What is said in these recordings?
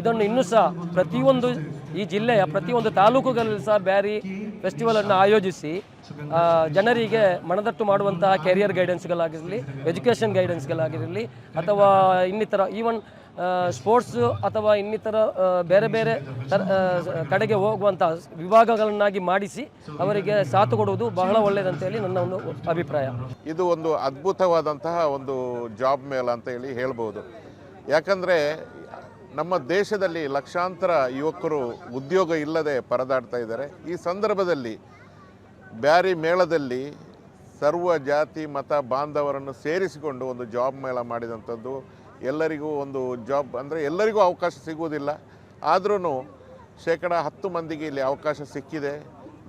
ಇದನ್ನು ಇನ್ನೂ ಸಹ ಪ್ರತಿಯೊಂದು ಈ ಜಿಲ್ಲೆಯ ಪ್ರತಿಯೊಂದು ತಾಲೂಕುಗಳಲ್ಲಿ ಸಹ ಬ್ಯಾರಿ ಫೆಸ್ಟಿವಲ್ ಅನ್ನು ಆಯೋಜಿಸಿ ಜನರಿಗೆ ಮನದಟ್ಟು ಮಾಡುವಂತಹ ಕೆರಿಯರ್ ಗೈಡೆನ್ಸ್ಗಳಾಗಿರಲಿ ಎಜುಕೇಷನ್ ಗೈಡೆನ್ಸ್ಗಳಾಗಿರಲಿ ಅಥವಾ ಇನ್ನಿತರ ಈವನ್ ಸ್ಪೋರ್ಟ್ಸ್ ಅಥವಾ ಇನ್ನಿತರ ಬೇರೆ ಬೇರೆ ಕಡೆಗೆ ಹೋಗುವಂತಹ ವಿಭಾಗಗಳನ್ನಾಗಿ ಮಾಡಿಸಿ ಅವರಿಗೆ ಸಾಥು ಕೊಡುವುದು ಬಹಳ ಒಳ್ಳೆಯದಂತೇಳಿ ನನ್ನ ಒಂದು ಅಭಿಪ್ರಾಯ. ಇದು ಒಂದು ಅದ್ಭುತವಾದಂತಹ ಒಂದು ಜಾಬ್ ಮೇಳ ಅಂತ ಹೇಳಿ ಹೇಳ್ಬೋದು. ಯಾಕಂದರೆ ನಮ್ಮ ದೇಶದಲ್ಲಿ ಲಕ್ಷಾಂತರ ಯುವಕರು ಉದ್ಯೋಗ ಇಲ್ಲದೆ ಪರದಾಡ್ತಾ ಇದ್ದಾರೆ. ಈ ಸಂದರ್ಭದಲ್ಲಿ ಬ್ಯಾರಿ ಮೇಳದಲ್ಲಿ ಸರ್ವ ಜಾತಿ, ಮತ, ಬಾಂಧವರನ್ನು ಸೇರಿಸಿಕೊಂಡು ಒಂದು ಜಾಬ್ ಮೇಳ ಮಾಡಿದಂಥದ್ದು ಎಲ್ಲರಿಗೂ ಒಂದು ಜಾಬ್ ಅಂದರೆ ಎಲ್ಲರಿಗೂ ಅವಕಾಶ ಸಿಗುವುದಿಲ್ಲ. ಆದ್ರೂ ಶೇಕಡ ಹತ್ತು ಮಂದಿಗೆ ಇಲ್ಲಿ ಅವಕಾಶ ಸಿಕ್ಕಿದೆ.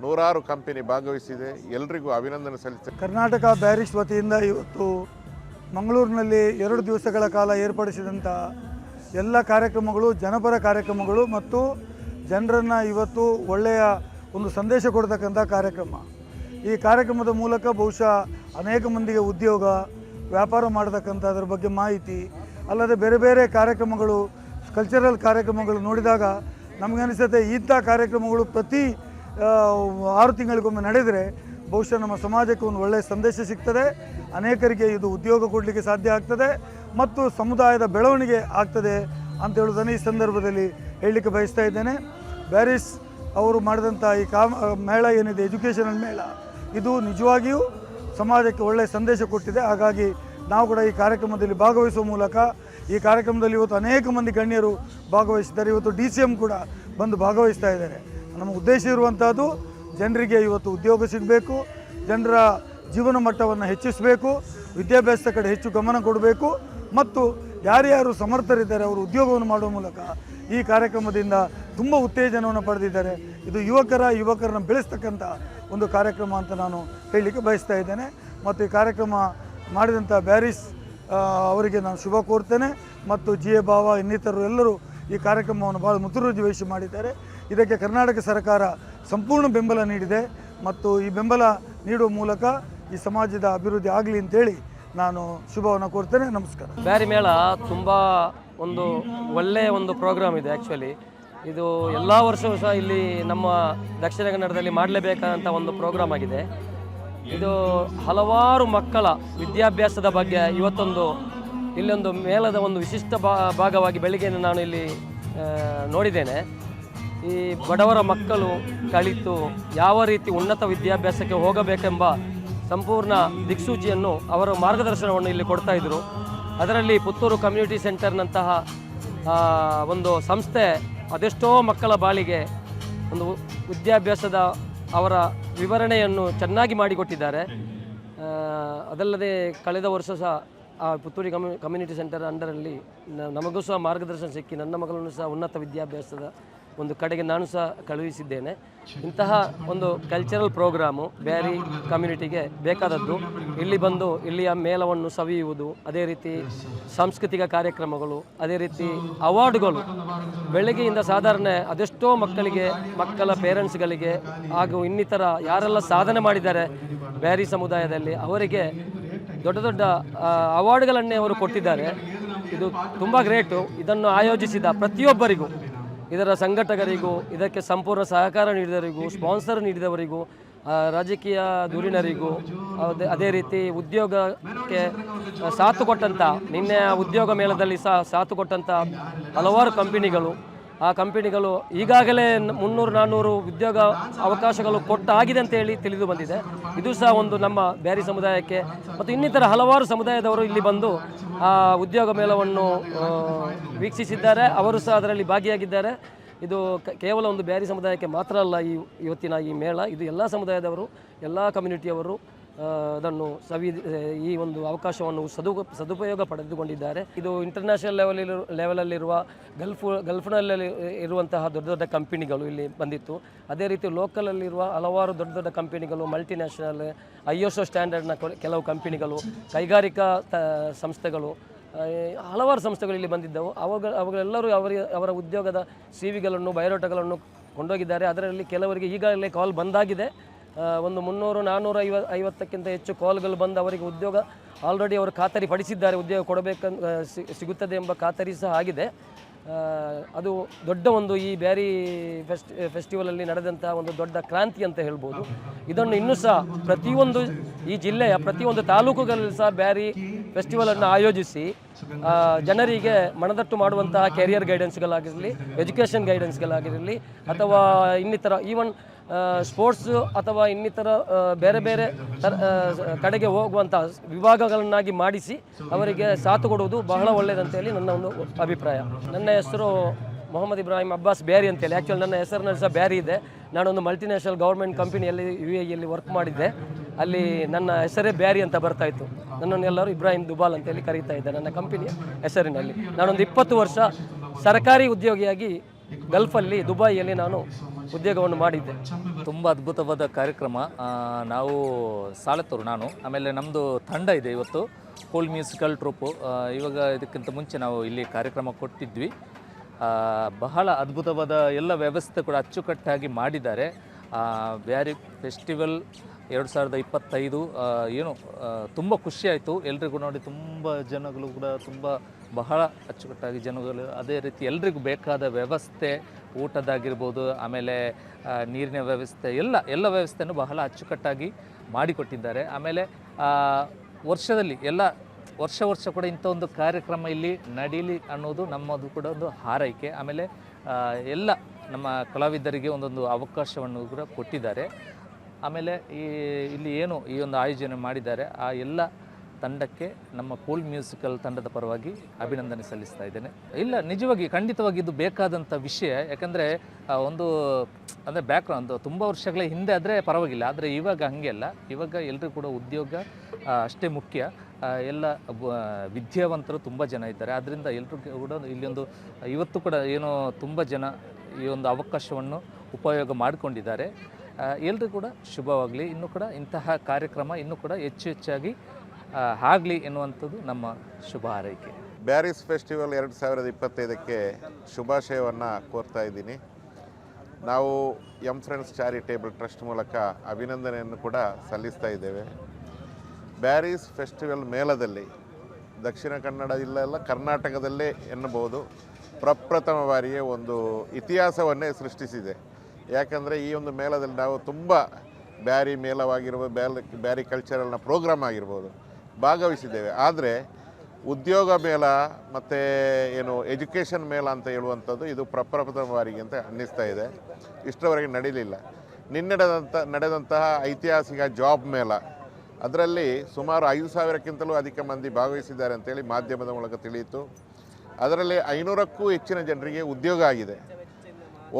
ನೂರಾರು ಕಂಪನಿ ಭಾಗವಹಿಸಿದೆ. ಎಲ್ರಿಗೂ ಅಭಿನಂದನೆ ಸಲ್ಲಿಸಿದೆ ಕರ್ನಾಟಕ ಬ್ಯಾರಿಸ್ ವತಿಯಿಂದ ಇವತ್ತು ಮಂಗಳೂರಿನಲ್ಲಿ ಎರಡು ದಿವಸಗಳ ಕಾಲ ಏರ್ಪಡಿಸಿದಂಥ ಎಲ್ಲ ಕಾರ್ಯಕ್ರಮಗಳು, ಜನಪರ ಕಾರ್ಯಕ್ರಮಗಳು ಮತ್ತು ಜನರನ್ನು ಇವತ್ತು ಒಳ್ಳೆಯ ಒಂದು ಸಂದೇಶ ಕೊಡ್ತಕ್ಕಂಥ ಕಾರ್ಯಕ್ರಮ. ಈ ಕಾರ್ಯಕ್ರಮದ ಮೂಲಕ ಬಹುಶಃ ಅನೇಕ ಮಂದಿಗೆ ಉದ್ಯೋಗ, ವ್ಯಾಪಾರ ಮಾಡತಕ್ಕಂಥ ಅದರ ಬಗ್ಗೆ ಮಾಹಿತಿ, ಅಲ್ಲದೆ ಬೇರೆ ಬೇರೆ ಕಾರ್ಯಕ್ರಮಗಳು ಕಲ್ಚರಲ್ ಕಾರ್ಯಕ್ರಮಗಳು ನೋಡಿದಾಗ ನಮಗನಿಸುತ್ತೆ ಇಂಥ ಕಾರ್ಯಕ್ರಮಗಳು ಪ್ರತಿ ಆರು ತಿಂಗಳಿಗೊಮ್ಮೆ ನಡೆದರೆ ಬಹುಶಃ ನಮ್ಮ ಸಮಾಜಕ್ಕೆ ಒಂದು ಒಳ್ಳೆಯ ಸಂದೇಶ ಸಿಗ್ತದೆ. ಅನೇಕರಿಗೆ ಇದು ಉದ್ಯೋಗ ಕೊಡಲಿಕ್ಕೆ ಸಾಧ್ಯ ಆಗ್ತದೆ. ಮತ್ತು ಸಮುದಾಯದ ಬೆಳವಣಿಗೆ ಆಗ್ತದೆ ಅಂತ ಹೇಳುವುದನ್ನು ಈ ಸಂದರ್ಭದಲ್ಲಿ ಹೇಳಲಿಕ್ಕೆ ಬಯಸ್ತಾ ಇದ್ದೇನೆ. ಬ್ಯಾರಿಸ್ ಅವರು ಮಾಡಿದಂಥ ಈ ಕಾಮ ಮೇಳ ಏನಿದೆ, ಎಜುಕೇಷನಲ್ ಮೇಳ, ಇದು ನಿಜವಾಗಿಯೂ ಸಮಾಜಕ್ಕೆ ಒಳ್ಳೆಯ ಸಂದೇಶ ಕೊಟ್ಟಿದೆ. ಹಾಗಾಗಿ ನಾವು ಕೂಡ ಈ ಕಾರ್ಯಕ್ರಮದಲ್ಲಿ ಭಾಗವಹಿಸುವ ಮೂಲಕ, ಈ ಕಾರ್ಯಕ್ರಮದಲ್ಲಿ ಇವತ್ತು ಅನೇಕ ಮಂದಿ ಗಣ್ಯರು ಭಾಗವಹಿಸಿದ್ದಾರೆ. ಇವತ್ತು ಡಿ ಸಿ ಎಂ ಕೂಡ ಬಂದು ಭಾಗವಹಿಸ್ತಾ ಇದ್ದಾರೆ. ನಮ್ಮ ಉದ್ದೇಶ ಇರುವಂಥದ್ದು ಜನರಿಗೆ ಇವತ್ತು ಉದ್ಯೋಗ ಸಿಗಬೇಕು. ಜನರ ಜೀವನ ಮಟ್ಟವನ್ನು ಹೆಚ್ಚಿಸಬೇಕು, ವಿದ್ಯಾಭ್ಯಾಸದ ಕಡೆ ಹೆಚ್ಚು ಗಮನ ಕೊಡಬೇಕು ಮತ್ತು ಯಾರ್ಯಾರು ಸಮರ್ಥರಿದ್ದಾರೆ ಅವರು ಉದ್ಯೋಗವನ್ನು ಮಾಡುವ ಮೂಲಕ ಈ ಕಾರ್ಯಕ್ರಮದಿಂದ ತುಂಬ ಉತ್ತೇಜನವನ್ನು ಪಡೆದಿದ್ದಾರೆ. ಇದು ಯುವಕರ, ಯುವಕರನ್ನು ಬೆಳೆಸ್ತಕ್ಕಂಥ ಒಂದು ಕಾರ್ಯಕ್ರಮ ಅಂತ ನಾನು ಹೇಳಲಿಕ್ಕೆ ಬಯಸ್ತಾ ಇದ್ದೇನೆ. ಮತ್ತು ಈ ಕಾರ್ಯಕ್ರಮ ಮಾಡಿದಂಥ ಬ್ಯಾರಿಸ್ ಅವರಿಗೆ ನಾನು ಶುಭ ಕೋರ್ತೇನೆ. ಮತ್ತು ಜಿ ಎ ಬಾವ ಇನ್ನಿತರರು ಎಲ್ಲರೂ ಈ ಕಾರ್ಯಕ್ರಮವನ್ನು ಭಾಳ ಮುತುವರ್ಜಿ ವಹಿಸಿ ಮಾಡಿದ್ದಾರೆ. ಇದಕ್ಕೆ ಕರ್ನಾಟಕ ಸರ್ಕಾರ ಸಂಪೂರ್ಣ ಬೆಂಬಲ ನೀಡಿದೆ. ಮತ್ತು ಈ ಬೆಂಬಲ ನೀಡುವ ಮೂಲಕ ಈ ಸಮಾಜದ ಅಭಿವೃದ್ಧಿ ಆಗಲಿ ಅಂತೇಳಿ ನಾನು ಶುಭವನ್ನು ಕೋರ್ತೇನೆ. ನಮಸ್ಕಾರ. ಬ್ಯಾರಿ ಮೇಳ ತುಂಬ ಒಂದು ಒಳ್ಳೆಯ ಒಂದು ಪ್ರೋಗ್ರಾಮ್ ಇದೆ ಆ್ಯಕ್ಚುಲಿ ಇದು ಎಲ್ಲ ವರ್ಷವೂ ಸಹ ಇಲ್ಲಿ ನಮ್ಮ ದಕ್ಷಿಣ ಕನ್ನಡದಲ್ಲಿ ಮಾಡಲೇಬೇಕಾದಂಥ ಒಂದು ಪ್ರೋಗ್ರಾಮ್ ಆಗಿದೆ. ಇದು ಹಲವಾರು ಮಕ್ಕಳ ವಿದ್ಯಾಭ್ಯಾಸದ ಬಗ್ಗೆ ಇವತ್ತೊಂದು ಇಲ್ಲೊಂದು ಮೇಳದ ಒಂದು ವಿಶಿಷ್ಟ ಭಾಗವಾಗಿ ಬೆಳಿಗ್ಗೆ ನಾನು ಇಲ್ಲಿ ನೋಡಿದ್ದೇನೆ. ಈ ಬಡವರ ಮಕ್ಕಳು ಕಲಿತು ಯಾವ ರೀತಿ ಉನ್ನತ ವಿದ್ಯಾಭ್ಯಾಸಕ್ಕೆ ಹೋಗಬೇಕೆಂಬ ಸಂಪೂರ್ಣ ದಿಕ್ಸೂಚಿಯನ್ನು ಅವರ ಮಾರ್ಗದರ್ಶನವನ್ನು ಇಲ್ಲಿ ಕೊಡ್ತಾ ಇದ್ದರು ಅದರಲ್ಲಿ ಪುತ್ತೂರು ಕಮ್ಯುನಿಟಿ ಸೆಂಟರ್ನಂತಹ ಒಂದು ಸಂಸ್ಥೆ, ಅದೆಷ್ಟೋ ಮಕ್ಕಳ ಬಾಳಿಗೆ ಒಂದು ವಿದ್ಯಾಭ್ಯಾಸದ ಅವರ ವಿವರಣೆಯನ್ನು ಚೆನ್ನಾಗಿ ಮಾಡಿಕೊಟ್ಟಿದ್ದಾರೆ. ಅದಲ್ಲದೆ ಕಳೆದ ವರ್ಷ ಸಹ ಆ ಪುತ್ತೂರಿ ಕಮ್ಯು ಕಮ್ಯುನಿಟಿ ಸೆಂಟರ್ ಅಂಡರಲ್ಲಿ ನಮಗೂ ಸಹ ಮಾರ್ಗದರ್ಶನ ಸಿಕ್ಕಿ ನನ್ನ ಮಗಳನ್ನು ಸಹ ಉನ್ನತ ವಿದ್ಯಾಭ್ಯಾಸದ ಒಂದು ಕಡೆಗೆ ನಾನು ಸಹ ಕಳುಹಿಸಿದ್ದೇನೆ. ಇಂತಹ ಒಂದು ಕಲ್ಚರಲ್ ಪ್ರೋಗ್ರಾಮು ಬ್ಯಾರಿ ಕಮ್ಯುನಿಟಿಗೆ ಬೇಕಾದದ್ದು. ಇಲ್ಲಿ ಬಂದು ಇಲ್ಲಿಯ ಮೇಲವನ್ನು ಸವಿಯುವುದು, ಅದೇ ರೀತಿ ಸಾಂಸ್ಕೃತಿಕ ಕಾರ್ಯಕ್ರಮಗಳು, ಅದೇ ರೀತಿ ಅವಾರ್ಡ್ಗಳು ಬೆಳಗ್ಗೆಯಿಂದ ಸಾಧಾರಣ ಅದೆಷ್ಟೋ ಮಕ್ಕಳಿಗೆ, ಮಕ್ಕಳ ಪೇರೆಂಟ್ಸ್ಗಳಿಗೆ ಹಾಗೂ ಇನ್ನಿತರ ಯಾರೆಲ್ಲ ಸಾಧನೆ ಮಾಡಿದ್ದಾರೆ ಬ್ಯಾರಿ ಸಮುದಾಯದಲ್ಲಿ, ಅವರಿಗೆ ದೊಡ್ಡ ದೊಡ್ಡ ಅವಾರ್ಡ್ಗಳನ್ನೇ ಅವರು ಕೊಟ್ಟಿದ್ದಾರೆ. ಇದು ತುಂಬ ಗ್ರೇಟು ಇದನ್ನು ಆಯೋಜಿಸಿದ ಪ್ರತಿಯೊಬ್ಬರಿಗೂ ಇದರ ಸಂಘಟಕರಿಗೂ, ಇದಕ್ಕೆ ಸಂಪೂರ್ಣ ಸಹಕಾರ ನೀಡಿದವರಿಗೂ, ಸ್ಪಾನ್ಸರ್ ನೀಡಿದವರಿಗೂ ರಾಜಕೀಯ ಧುರೀಣರಿಗೂ ಅದೇ ರೀತಿ ಉದ್ಯೋಗಕ್ಕೆ ಸಾಥು ಕೊಟ್ಟಂಥ ನಿನ್ನೆ ಉದ್ಯೋಗ ಮೇಳದಲ್ಲಿ ಸಹ ಸಾಥು ಕೊಟ್ಟಂಥ ಹಲವಾರು ಕಂಪನಿಗಳು ಆ ಕಂಪನಿಗಳು ಈಗಾಗಲೇ ಮುನ್ನೂರು, ನಾನ್ನೂರು ಉದ್ಯೋಗ ಅವಕಾಶಗಳು ಕೊಟ್ಟಾಗಿದೆ ಅಂತ ಹೇಳಿ ತಿಳಿದು ಬಂದಿದೆ. ಇದು ಸಹ ಒಂದು ನಮ್ಮ ಬ್ಯಾರಿ ಸಮುದಾಯಕ್ಕೆ ಮತ್ತು ಇನ್ನಿತರ ಹಲವಾರು ಸಮುದಾಯದವರು ಇಲ್ಲಿ ಬಂದು ಆ ಉದ್ಯೋಗ ಮೇಳವನ್ನು ವೀಕ್ಷಿಸಿದ್ದಾರೆ. ಅವರು ಸಹ ಅದರಲ್ಲಿ ಭಾಗಿಯಾಗಿದ್ದಾರೆ. ಇದು ಕೇವಲ ಒಂದು ಬ್ಯಾರಿ ಸಮುದಾಯಕ್ಕೆ ಮಾತ್ರ ಅಲ್ಲ, ಈ ಇವತ್ತಿನ ಈ ಮೇಳ. ಇದು ಎಲ್ಲ ಸಮುದಾಯದವರು, ಎಲ್ಲ ಕಮ್ಯುನಿಟಿಯವರು ಅದನ್ನು ಸವಿ ಈ ಒಂದು ಅವಕಾಶವನ್ನು ಸದು, ಸದುಪಯೋಗ ಪಡೆದುಕೊಂಡಿದ್ದಾರೆ. ಇದು ಇಂಟರ್ನ್ಯಾಷನಲ್ ಲೆವೆಲ್ ಲೆವೆಲಲ್ಲಿರುವ ಗಲ್ಫ್, ಗಲ್ಫ್ನಲ್ಲಿ ಇರುವಂತಹ ದೊಡ್ಡ ದೊಡ್ಡ ಕಂಪನಿಗಳು ಇಲ್ಲಿ ಬಂದಿತ್ತು. ಅದೇ ರೀತಿ ಲೋಕಲಲ್ಲಿರುವ ಹಲವಾರು ದೊಡ್ಡ ದೊಡ್ಡ ಕಂಪನಿಗಳು ಮಲ್ಟಿನ್ಯಾಷನಲ್ ಐ ಎಸ್ ಒ ಸ್ಟ್ಯಾಂಡರ್ಡ್ನ ಕೆಲವು ಕಂಪನಿಗಳು, ಕೈಗಾರಿಕಾ ಸಂಸ್ಥೆಗಳು ಹಲವಾರು ಸಂಸ್ಥೆಗಳು ಇಲ್ಲಿ ಬಂದಿದ್ದವು. ಅವಾಗ ಅವುಗಳೆಲ್ಲರೂ ಅವರ ಅವರ ಉದ್ಯೋಗದ ಸಿ ವಿಗಳನ್ನು ಬಯೋಡಾಟಾಗಳನ್ನು ಕೊಂಡೋಗಿದ್ದಾರೆ. ಅದರಲ್ಲಿ ಕೆಲವರಿಗೆ ಈಗಾಗಲೇ ಕಾಲ್ ಬಂದಾಗಿದೆ. ಒಂದು ಮುನ್ನೂರು ನಾನ್ನೂರ ಐವ ಐವತ್ತಕ್ಕಿಂತ ಹೆಚ್ಚು ಕಾಲ್ಗಳು ಬಂದು ಅವರಿಗೆ ಉದ್ಯೋಗ ಆಲ್ರೆಡಿ ಅವರು ಖಾತರಿ ಪಡಿಸಿದ್ದಾರೆ ಉದ್ಯೋಗ ಕೊಡಬೇಕಂತ ಸಿಗುತ್ತದೆ ಎಂಬ ಖಾತರಿ ಸಹ ಆಗಿದೆ. ಅದು ದೊಡ್ಡ ಒಂದು ಈ ಬ್ಯಾರಿ ಫೆಸ್ಟ್ ಫೆಸ್ಟಿವಲಲ್ಲಿ ನಡೆದಂತಹ ಒಂದು ದೊಡ್ಡ ಕ್ರಾಂತಿ ಅಂತ ಹೇಳ್ಬೋದು. ಇದನ್ನು ಇನ್ನೂ ಸಹ ಪ್ರತಿಯೊಂದು ಈ ಜಿಲ್ಲೆಯ ಪ್ರತಿಯೊಂದು ತಾಲೂಕುಗಳಲ್ಲಿ ಸಹ ಬ್ಯಾರಿ ಫೆಸ್ಟಿವಲನ್ನು ಆಯೋಜಿಸಿ ಜನರಿಗೆ ಮನದಟ್ಟು ಮಾಡುವಂತಹ ಕೆರಿಯರ್ ಗೈಡೆನ್ಸ್ಗಳಾಗಿರಲಿ ಎಜುಕೇಷನ್ ಗೈಡೆನ್ಸ್ಗಳಾಗಿರಲಿ ಅಥವಾ ಇನ್ನಿತರ ಈವನ್ ಸ್ಪೋರ್ಟ್ಸ್ ಅಥವಾ ಇನ್ನಿತರ ಬೇರೆ ಬೇರೆ ಕಡೆಗೆ ಹೋಗುವಂಥ ವಿಭಾಗಗಳನ್ನಾಗಿ ಮಾಡಿಸಿ ಅವರಿಗೆ ಸಾಥು ಕೊಡುವುದು ಬಹಳ ಒಳ್ಳೆಯದಂತೇಳಿ ನನ್ನ ಒಂದು ಅಭಿಪ್ರಾಯ. ನನ್ನ ಹೆಸರು ಮೊಹಮ್ಮದ್ ಇಬ್ರಾಹಿಂ ಅಬ್ಬಾಸ್ ಬ್ಯಾರಿ ಅಂತೇಳಿ ಆ್ಯಕ್ಚುಲಿ ನನ್ನ ಹೆಸರಿನ ಸಹ ಬ್ಯಾರಿ ಇದೆ. ನಾನೊಂದು ಮಲ್ಟಿನ್ಯಾಷನಲ್ ಗೌರ್ಮೆಂಟ್ ಕಂಪನಿಯಲ್ಲಿ ಯು ಎಲ್ಲಿ ವರ್ಕ್ ಮಾಡಿದ್ದೆ. ಅಲ್ಲಿ ನನ್ನ ಹೆಸರೇ ಬ್ಯಾರಿ ಅಂತ ಬರ್ತಾ ಇತ್ತು. ನನ್ನನ್ನು ಎಲ್ಲರೂ ಇಬ್ರಾಹಿಂ ದುಬಾಲ್ ಅಂತೇಳಿ ಕರೀತಾ ಇದ್ದೆ ನನ್ನ ಕಂಪನಿಯ ಹೆಸರಿನಲ್ಲಿ. ನಾನೊಂದು ಇಪ್ಪತ್ತು ವರ್ಷ ಸರ್ಕಾರಿ ಉದ್ಯೋಗಿಯಾಗಿ ಗಲ್ಫಲ್ಲಿ ದುಬೈಯಲ್ಲಿ ನಾನು ಉದ್ಯೋಗವನ್ನು ಮಾಡಿದ್ದೆ. ತುಂಬ ಅದ್ಭುತವಾದ ಕಾರ್ಯಕ್ರಮ. ನಾವು ಸಾಲತ್ತೂರು ನಾನು. ಆಮೇಲೆ ನಮ್ಮದು ತಂಡ ಇದೆ ಇವತ್ತು ಕೋಲ್ ಮ್ಯೂಸಿಕಲ್ ಟ್ರೂಪು ಇವಾಗ ಇದಕ್ಕಿಂತ ಮುಂಚೆ ನಾವು ಇಲ್ಲಿ ಕಾರ್ಯಕ್ರಮ ಕೊಟ್ಟಿದ್ವಿ. ಬಹಳ ಅದ್ಭುತವಾದ ಎಲ್ಲ ವ್ಯವಸ್ಥೆ ಕೂಡ ಅಚ್ಚುಕಟ್ಟಾಗಿ ಮಾಡಿದ್ದಾರೆ. ಬ್ಯಾರಿ ಫೆಸ್ಟಿವಲ್ ಎರಡು ಸಾವಿರದ ಇಪ್ಪತ್ತೈದು ಏನು ತುಂಬ ಖುಷಿಯಾಯಿತು ಎಲ್ರಿಗೂ ನೋಡಿ, ತುಂಬ ಜನಗಳು ಕೂಡ ತುಂಬ ಬಹಳ ಅಚ್ಚುಕಟ್ಟಾಗಿ ಜನಗಳು ಅದೇ ರೀತಿ ಎಲ್ರಿಗೂ ಬೇಕಾದ ವ್ಯವಸ್ಥೆ, ಊಟದಾಗಿರ್ಬೋದು, ಆಮೇಲೆ ನೀರಿನ ವ್ಯವಸ್ಥೆ, ಎಲ್ಲ ಎಲ್ಲ ವ್ಯವಸ್ಥೆನೂ ಬಹಳ ಅಚ್ಚುಕಟ್ಟಾಗಿ ಮಾಡಿಕೊಟ್ಟಿದ್ದಾರೆ. ಆಮೇಲೆ ವರ್ಷದಲ್ಲಿ ಎಲ್ಲ, ವರ್ಷ ವರ್ಷ ಕೂಡ ಇಂಥ ಒಂದು ಕಾರ್ಯಕ್ರಮ ಇಲ್ಲಿ ನಡೀಲಿ ಅನ್ನೋದು ನಮ್ಮದು ಕೂಡ ಒಂದು ಹಾರೈಕೆ. ಆಮೇಲೆ ಎಲ್ಲ ನಮ್ಮ ಕಲಾವಿದರಿಗೆ ಒಂದೊಂದು ಅವಕಾಶವನ್ನು ಕೂಡ ಕೊಟ್ಟಿದ್ದಾರೆ. ಆಮೇಲೆ ಈ, ಇಲ್ಲಿ ಏನು ಈ ಒಂದು ಆಯೋಜನೆ ಮಾಡಿದ್ದಾರೆ, ಆ ಎಲ್ಲ ತಂಡಕ್ಕೆ ನಮ್ಮ ಕೂಲ್ ಮ್ಯೂಸಿಕಲ್ ತಂಡದ ಪರವಾಗಿ ಅಭಿನಂದನೆ ಸಲ್ಲಿಸ್ತಾ ಇದ್ದೇನೆ. ಇಲ್ಲ, ನಿಜವಾಗಿ, ಖಂಡಿತವಾಗಿ ಇದು ಬೇಕಾದಂಥ ವಿಷಯ. ಯಾಕಂದರೆ ಒಂದು, ಅಂದರೆ ಬ್ಯಾಕ್ಗ್ರೌಂಡ್ ತುಂಬ ವರ್ಷಗಳ ಹಿಂದೆ ಆದರೆ ಪರವಾಗಿಲ್ಲ. ಆದರೆ ಇವಾಗ ಹಾಗೆ ಅಲ್ಲ ಇವಾಗ ಎಲ್ಲರೂ ಕೂಡ ಉದ್ಯೋಗ ಅಷ್ಟೇ ಮುಖ್ಯ. ಎಲ್ಲ ವಿದ್ಯಾವಂತರು ತುಂಬ ಜನ ಇದ್ದಾರೆ. ಆದ್ದರಿಂದ ಎಲ್ಲರೂ ಕೂಡ ಇಲ್ಲಿ ಒಂದು ಇವತ್ತು ಕೂಡ ಏನೋ ತುಂಬ ಜನ ಈ ಒಂದು ಅವಕಾಶವನ್ನು ಉಪಯೋಗ ಮಾಡಿಕೊಂಡಿದ್ದಾರೆ. ಎಲ್ಲರೂ ಕೂಡ ಶುಭವಾಗಲಿ. ಇನ್ನೂ ಕೂಡ ಇಂತಹ ಕಾರ್ಯಕ್ರಮ ಇನ್ನೂ ಕೂಡ ಹೆಚ್ಚು ಹೆಚ್ಚಾಗಿ ಆಗಲಿ ಎನ್ನುವಂಥದ್ದು ನಮ್ಮ ಶುಭ ಹಾರೈಕೆ. ಬ್ಯಾರಿಸ್ ಫೆಸ್ಟಿವಲ್ ಎರಡು ಸಾವಿರದ ಇಪ್ಪತ್ತೈದಕ್ಕೆ ಶುಭಾಶಯವನ್ನು ಕೋರ್ತಾ ಇದ್ದೀನಿ. ನಾವು ಎಂ ಫ್ರೆಂಡ್ಸ್ ಚಾರಿಟೇಬಲ್ ಟ್ರಸ್ಟ್ ಮೂಲಕ ಅಭಿನಂದನೆಯನ್ನು ಕೂಡ ಸಲ್ಲಿಸ್ತಾ ಇದ್ದೇವೆ. ಬ್ಯಾರಿಸ್ ಫೆಸ್ಟಿವಲ್ ಮೇಳದಲ್ಲಿ ದಕ್ಷಿಣ ಕನ್ನಡ ಜಿಲ್ಲೆಯಲ್ಲ ಕರ್ನಾಟಕದಲ್ಲೇ ಎನ್ನಬಹುದು. ಪ್ರಪ್ರಥಮ ಬಾರಿಗೆ ಒಂದು ಇತಿಹಾಸವನ್ನೇ ಸೃಷ್ಟಿಸಿದೆ. ಯಾಕಂದರೆ ಈ ಒಂದು ಮೇಳದಲ್ಲಿ ನಾವು ತುಂಬ ಬ್ಯಾರಿ ಮೇಳವಾಗಿರ್ಬೋದು ಬ್ಯಾಲ್ ಬ್ಯಾರಿ ಕಲ್ಚರಲ್ನ ಪ್ರೋಗ್ರಾಮ್ ಆಗಿರ್ಬೋದು. ಭಾಗವಹಿಸಿದ್ದೇವೆ. ಆದರೆ ಉದ್ಯೋಗ ಮೇಳ ಮತ್ತು ಏನು ಎಜುಕೇಷನ್ ಮೇಳ ಅಂತ ಹೇಳುವಂಥದ್ದು ಇದು ಪ್ರಪ್ರಥಮ ಬಾರಿಗೆ ಅಂತ ಅನ್ನಿಸ್ತಾ ಇದೆ. ಇಷ್ಟರವರೆಗೆ ನಡೀಲಿಲ್ಲ. ನಿನ್ನೆ ನಡೆದಂಥ ನಡೆದಂತಹ ಐತಿಹಾಸಿಕ ಜಾಬ್ ಮೇಳ, ಅದರಲ್ಲಿ ಸುಮಾರು ಐದು ಸಾವಿರಕ್ಕಿಂತಲೂ ಅಧಿಕ ಮಂದಿ ಭಾಗವಹಿಸಿದ್ದಾರೆ ಅಂತೇಳಿ ಮಾಧ್ಯಮದ ಮೂಲಕ ತಿಳಿಯಿತು. ಅದರಲ್ಲಿ ಐನೂರಕ್ಕೂ ಹೆಚ್ಚಿನ ಜನರಿಗೆ ಉದ್ಯೋಗ ಆಗಿದೆ.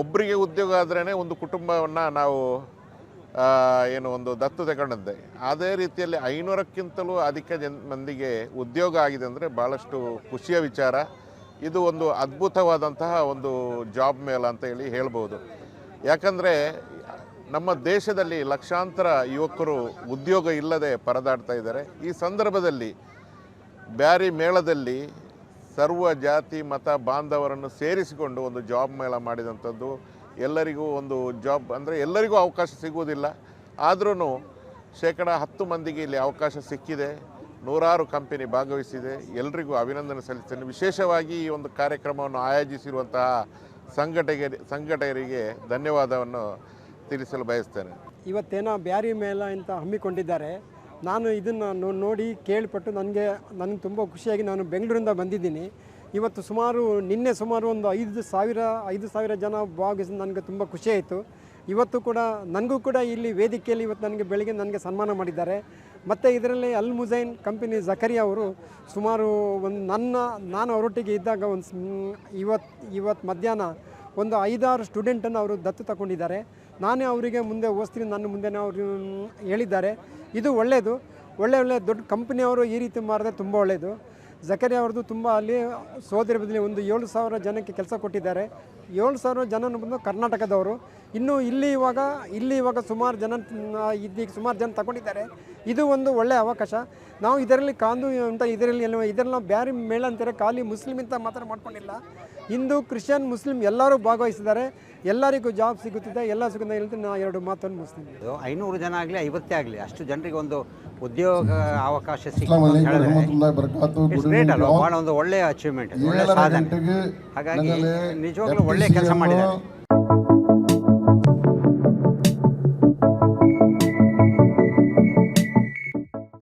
ಒಬ್ಬರಿಗೆ ಉದ್ಯೋಗ ಆದ್ರೇ ಒಂದು ಕುಟುಂಬವನ್ನು ನಾವು ಏನು ಒಂದು ದತ್ತು ತಗೊಂಡಂತೆ. ಅದೇ ರೀತಿಯಲ್ಲಿ ಐನೂರಕ್ಕಿಂತಲೂ ಅಧಿಕ ಜನ, ಮಂದಿಗೆ ಉದ್ಯೋಗ ಆಗಿದೆ ಅಂದರೆ ಭಾಳಷ್ಟು ಖುಷಿಯ ವಿಚಾರ. ಇದು ಒಂದು ಅದ್ಭುತವಾದಂತಹ ಒಂದು ಜಾಬ್ ಮೇಳ ಅಂತ ಹೇಳಿ ಹೇಳ್ಬೋದು. ಯಾಕಂದರೆ ನಮ್ಮ ದೇಶದಲ್ಲಿ ಲಕ್ಷಾಂತರ ಯುವಕರು ಉದ್ಯೋಗ ಇಲ್ಲದೆ ಪರದಾಡ್ತಾ ಇದ್ದಾರೆ. ಈ ಸಂದರ್ಭದಲ್ಲಿ ಬ್ಯಾರಿ ಮೇಳದಲ್ಲಿ ಸರ್ವ ಜಾತಿ, ಮತ, ಬಾಂಧವರನ್ನು ಸೇರಿಸಿಕೊಂಡು ಒಂದು ಜಾಬ್ ಮೇಳ ಮಾಡಿದಂಥದ್ದು ಎಲ್ಲರಿಗೂ ಒಂದು ಜಾಬ್ ಅಂದರೆ ಎಲ್ಲರಿಗೂ ಅವಕಾಶ ಸಿಗುವುದಿಲ್ಲ. ಆದ್ರೂ ಶೇಕಡ ಹತ್ತು ಮಂದಿಗೆ ಇಲ್ಲಿ ಅವಕಾಶ ಸಿಕ್ಕಿದೆ. ನೂರಾರು ಕಂಪನಿ ಭಾಗವಹಿಸಿದೆ. ಎಲ್ರಿಗೂ ಅಭಿನಂದನೆ ಸಲ್ಲಿಸ್ತೇನೆ. ವಿಶೇಷವಾಗಿ ಈ ಒಂದು ಕಾರ್ಯಕ್ರಮವನ್ನು ಆಯೋಜಿಸಿರುವಂತಹ ಸಂಘಟಕರಿಗೆ ಸಂಘಟಕರಿಗೆ ಧನ್ಯವಾದವನ್ನು ತಿಳಿಸಲು ಬಯಸ್ತೇನೆ. ಇವತ್ತೇನೋ ಬ್ಯಾರಿ ಮೇಲ ಅಂತ ಹಮ್ಮಿಕೊಂಡಿದ್ದಾರೆ. ನಾನು ಇದನ್ನು ನೋಡಿ ಕೇಳ್ಪಟ್ಟು ನನಗೆ ನನಗೆ ತುಂಬ ಖುಷಿಯಾಗಿ ನಾನು ಬೆಂಗಳೂರಿಂದ ಬಂದಿದ್ದೀನಿ. ಇವತ್ತು ಸುಮಾರು, ನಿನ್ನೆ ಸುಮಾರು ಒಂದು ಐದು ಸಾವಿರ ಐದು ಸಾವಿರ ಜನ ಭಾಗವಹಿಸಿ ನನಗೆ ತುಂಬ ಖುಷಿ ಆಯಿತು. ಇವತ್ತು ಕೂಡ ನನಗೂ ಕೂಡ ಇಲ್ಲಿ ವೇದಿಕೆಯಲ್ಲಿ ಇವತ್ತು ನನಗೆ ಬೆಳಗ್ಗೆ ನನಗೆ ಸನ್ಮಾನ ಮಾಡಿದ್ದಾರೆ. ಮತ್ತು ಇದರಲ್ಲಿ ಅಲ್ ಮುಜೈನ್ ಕಂಪನಿ ಜಕರಿಯಾ ಅವರು ಸುಮಾರು ಒಂದು ನನ್ನ, ನಾನು ಅವರೊಟ್ಟಿಗೆ ಇದ್ದಾಗ ಒಂದು ಇವತ್ತು ಇವತ್ತು ಮಧ್ಯಾಹ್ನ ಒಂದು ಐದಾರು ಸ್ಟೂಡೆಂಟನ್ನು ಅವರು ದತ್ತು ತಗೊಂಡಿದ್ದಾರೆ. ನಾನೇ ಅವರಿಗೆ ಮುಂದೆ ಓದ್ತೀನಿ ನನ್ನ ಮುಂದೆನೇ ಅವರು ಹೇಳಿದ್ದಾರೆ. ಇದು ಒಳ್ಳೆಯದು ಒಳ್ಳೆ ಒಳ್ಳೆ ದೊಡ್ಡ ಕಂಪ್ನಿಯವರು ಈ ರೀತಿ ಮಾಡಿದ್ರೆ ತುಂಬ ಒಳ್ಳೆಯದು ಜಕರಿಯಾ ಅವ್ರದ್ದು ತುಂಬ ಅಲ್ಲಿ ಸೋದರಿ ಬದಲಿ ಒಂದು ಏಳು ಸಾವಿರ ಜನಕ್ಕೆ ಕೆಲಸ ಕೊಟ್ಟಿದ್ದಾರೆ. ಏಳು ಸಾವಿರ ಜನ ಬಂದು ಕರ್ನಾಟಕದವರು. ಇನ್ನು ಇಲ್ಲಿ ಇವಾಗ ಇಲ್ಲಿ ಇವಾಗ ಸುಮಾರು ಜನ ಇದೀಗ ಸುಮಾರು ಜನ ತಗೊಂಡಿದ್ದಾರೆ. ಇದು ಒಂದು ಒಳ್ಳೆಯ ಅವಕಾಶ. ನಾವು ಇದರಲ್ಲಿ ಕಾಂದು ಅಂತ ಇದರಲ್ಲಿ ಇದರಲ್ಲಿ ನಾವು ಬ್ಯಾರಿ ಮೇಳ ಅಂತಾರೆ, ಖಾಲಿ ಮುಸ್ಲಿಮ್ ಅಂತ ಮಾತ್ರ ಮಾಡ್ಕೊಂಡಿಲ್ಲ. ಹಿಂದೂ ಕ್ರಿಶ್ಚಿಯನ್ ಮುಸ್ಲಿಂ ಎಲ್ಲರೂ ಭಾಗವಹಿಸಿದ್ದಾರೆ. ಎಲ್ಲರಿಗೂ ಜಾಬ್ ಸಿಗುತ್ತಿದೆ. ಎಲ್ಲ ಸಿಗುತ್ತೆ ಹೇಳ್ತೀನಿ ನಾ ಎರಡು ಮಾತನ್ನು ಮುಗಿಸ್ತೀನಿ. ಇದು ಐನೂರು ಜನ ಆಗಲಿ ಐವತ್ತೇ ಆಗಲಿ ಅಷ್ಟು ಜನರಿಗೆ ಒಂದು ಉದ್ಯೋಗ ಅವಕಾಶ ಸಿಗುತ್ತೆ ಭಾಳ ಒಂದು ಒಳ್ಳೆಯ ಅಚೀವ್ಮೆಂಟ್ ಒಳ್ಳೆ ಸಾಧನೆ. ಹಾಗಾಗಿ ನಿಜವಾಗ್ಲೂ ಒಳ್ಳೆ ಕೆಲಸ ಮಾಡಿದ್ದಾರೆ.